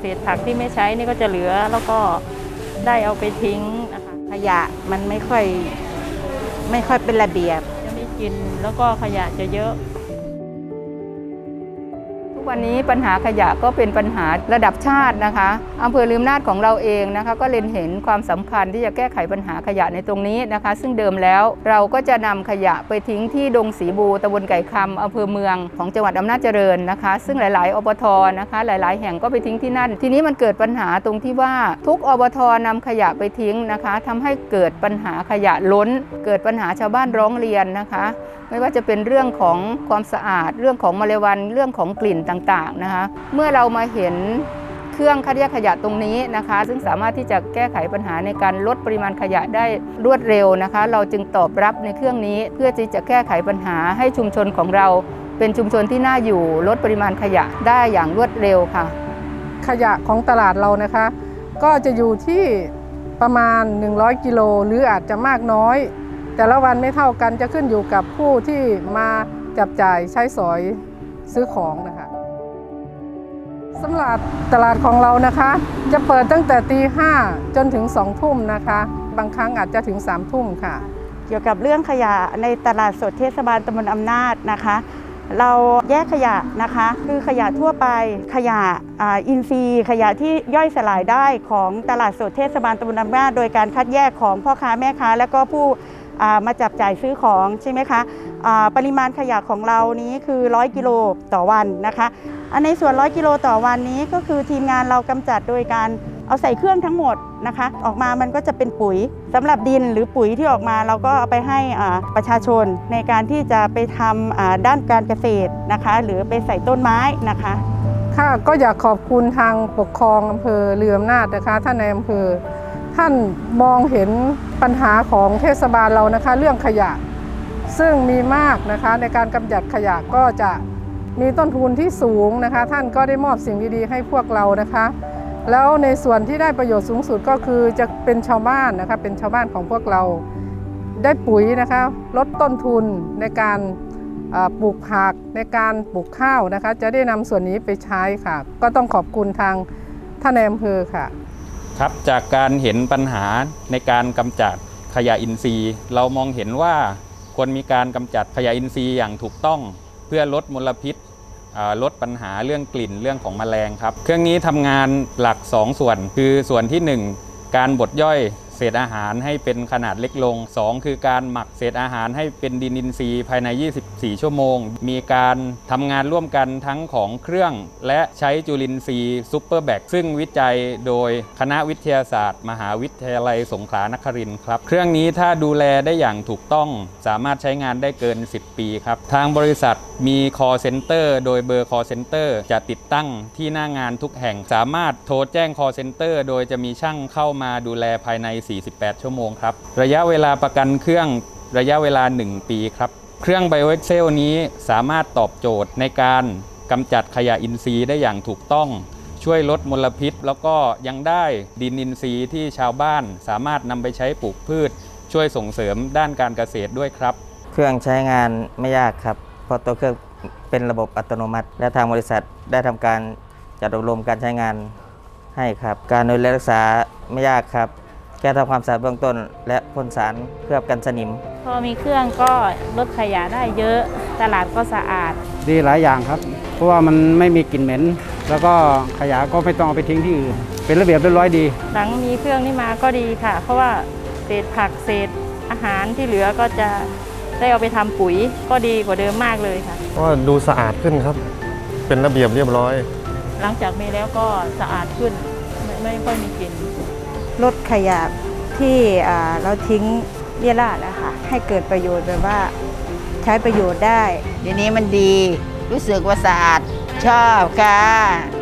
เศษผักที่ไม่ใช้นี่ก็จะเหลือแล้วก็ได้เอาไปทิ้งนะคะขยะมันไม่ค่อยไม่ค่อยเป็นระเบียบจะไม่กินแล้วก็ขยะจะเยอะ วันนี้ปัญหาขยะก็เป็นปัญหาระดับชาตินะคะอำเภอลืมนาดของเราเองนะคะก็เล็งเห็นความสำคัญที่จะแก้ไขปัญหาขยะในตรงนี้นะคะ ซึ่งเดิมแล้วเราก็จะนำขยะไปทิ้งที่ดงสีบูตำบลไก่คำอำเภอเมืองของจังหวัดอำนาจเจริญนะคะ ซึ่งหลาย ๆ อบทนะคะ หลาย ๆ แห่งก็ไปทิ้งที่นั่น ทีนี้มันเกิดปัญหาตรงที่ว่าทุกอบทนำขยะไปทิ้งนะคะทำให้เกิดปัญหาขยะล้น เกิดปัญหาชาวบ้านร้องเรียนนะคะ ไม่ว่าจะเป็นเรื่องของความสะอาด เรื่องของมลวันเรื่องของกลิ่นต่างๆนะคะเมื่อเรามาเห็นเครื่องคัดแยกขยะตรงนี้นะคะ ซึ่งสามารถที่จะแก้ไขปัญหาในการลดปริมาณขยะได้รวดเร็วนะคะ เราจึงตอบรับในเครื่องนี้เพื่อที่จะแก้ไขปัญหาให้ชุมชนของเรา เป็นชุมชนที่น่าอยู่ลดปริมาณขยะได้อย่างรวดเร็วค่ะ ขยะของตลาดเรานะคะ ก็จะอยู่ที่ประมาณ 100 กิโลหรืออาจจะมากน้อย แต่ละวันไม่เท่ากันจะขึ้นอยู่กับผู้ที่มาจับจ่ายใช้สอยซื้อของนะคะ สำหรับตลาดของเรานะคะ จะเปิดตั้งแต่ตีห้าจนถึงสองทุ่มนะคะ บางครั้งอาจจะถึงสามทุ่มค่ะ เกี่ยวกับเรื่องขยะในตลาดสดเทศบาลตำบลอำนาจนะคะ เราแยกขยะนะคะ คือขยะทั่วไปขยะอาอินทรีย์ขยะที่ย่อยสลายได้ของตลาดสดเทศบาลตำบลอำนาจโดยการคัดแยกของพ่อค้าแม่ค้า แล้วก็ผู้ มาจับจ่ายซื้อของใช่ไหมคะปริมาณขยะของเรานี้คือ 100 กิโลต่อวันนะคะอันในส่วน 100 กิโลต่อวันนี้ก็คือทีมงานเรากำจัดโดยการเอาใส่เครื่องทั้งหมดนะคะ ออกมามันก็จะเป็นปุ๋ยสำหรับดินหรือปุ๋ยที่ออกมาเราก็เอาไปให้ประชาชนในการที่จะไปทำด้านการเกษตรนะคะ หรือไปใส่ต้นไม้นะคะค่ะก็อยากขอบคุณทางปกครองอำเภอเรืออำนาจนะคะท่านในอำเภอ ท่านมองเห็นปัญหาของเทศบาลเรานะคะเรื่องขยะ ซึ่งมีมากนะคะในการกำจัดขยะก็จะมีต้นทุนที่สูงนะคะ ท่านก็ได้มอบสิ่งดีๆ ให้พวกเรานะคะ แล้วในส่วนที่ได้ประโยชน์สูงสุดก็คือจะเป็นชาวบ้านนะคะเป็นชาวบ้านของพวกเราได้ปุ๋ยนะคะลดต้นทุนในการปลูกผักในการปลูกข้าวนะคะ จะได้นำส่วนนี้ไปใช้ค่ะ ก็ต้องขอบคุณทางท่านในอำเภอค่ะ ครับ จากการเห็นปัญหาในการกำจัดขยะอินทรีย์ เรามองเห็นว่าควรมีการกำจัดขยะอินทรีย์อย่างถูกต้อง เพื่อลดมลพิษลดปัญหาเรื่องกลิ่นเรื่องของแมลงครับ เครื่องนี้ทำงานหลัก 2 ส่วน คือส่วนทีหนึ่1 การบดย่อย ศษอาหารให้เป็นขนาดเล็กลง 2 คือการหมักเศษอาหารให้เป็นดินอินทรีย์ภายใน 24 ชั่วโมง มีการทำงานร่วมกันทั้งของเครื่อง และใช้จุลินทรีย์ซูเปอร์แบกซึ่งวิจัยโดยคณะวิทยาศาสตร์ มหาวิทยาลัยสงขลานครินทร์ครับ เครื่องนี้ถ้าดูแลได้อย่างถูกต้อง สามารถใช้งานได้เกิน 10 ปีครับ ทางบริษัทมี call center โดยเบอร์ call center จะติดตั้งที่หน้างานทุกแห่ง สามารถโทรแจ้ง call center โดยจะมีช่างเข้ามาดูแลภายใน48 ชั่วโมงครับ ระยะเวลาประกันเครื่องระยะเวลา 1 ปีครับ เครื่อง BioExcel นี้สามารถตอบโจทย์ในการกำจัดขยะอินทรีย์ได้อย่างถูกต้อง ช่วยลดมลพิษ แล้วก็ยังได้ดินอินทรีย์ที่ชาวบ้านสามารถนำไปใช้ปลูกพืช ช่วยส่งเสริมด้านการเกษตรด้วยครับ เครื่องใช้งานไม่ยากครับเพราะตัวเครื่องเป็นระบบอัตโนมัติ และทางบริษัทได้ทำการจัดอบรมการใช้งานให้ครับ การดูแลรักษาไม่ยากครับ แค่ทำความสะอาดเบื้องต้น และพ่นสารเคลือบกันสนิม พอมีเครื่องก็ลดขยะได้เยอะ ตลาดก็สะอาด ดีหลายอย่างครับ เพราะว่ามันไม่มีกลิ่นเหม็น แล้วก็ขยะก็ไม่ต้องเอาไปทิ้งที่อื่น เป็นระเบียบเรียบร้อยดี หลังมีเครื่องนี้มาก็ดีค่ะ เพราะว่าเศษผักเศษอาหารที่เหลือก็จะได้เอาไปทำปุ๋ยก็ดีกว่าเดิมมากเลยค่ะ ก็ดูสะอาดขึ้นครับ เป็นระเบียบเรียบร้อย หลังจากมีแล้วก็สะอาดขึ้นไม่ไม่ค่อยมีกลิ่น ลดขยะที่เราทิ้งเรี่ยราดนะคะให้เกิดประโยชน์แบบว่าใช้ประโยชน์ได้ เดี๋ยวนี้มันดีรู้สึกว่าสะอาดชอบค่ะ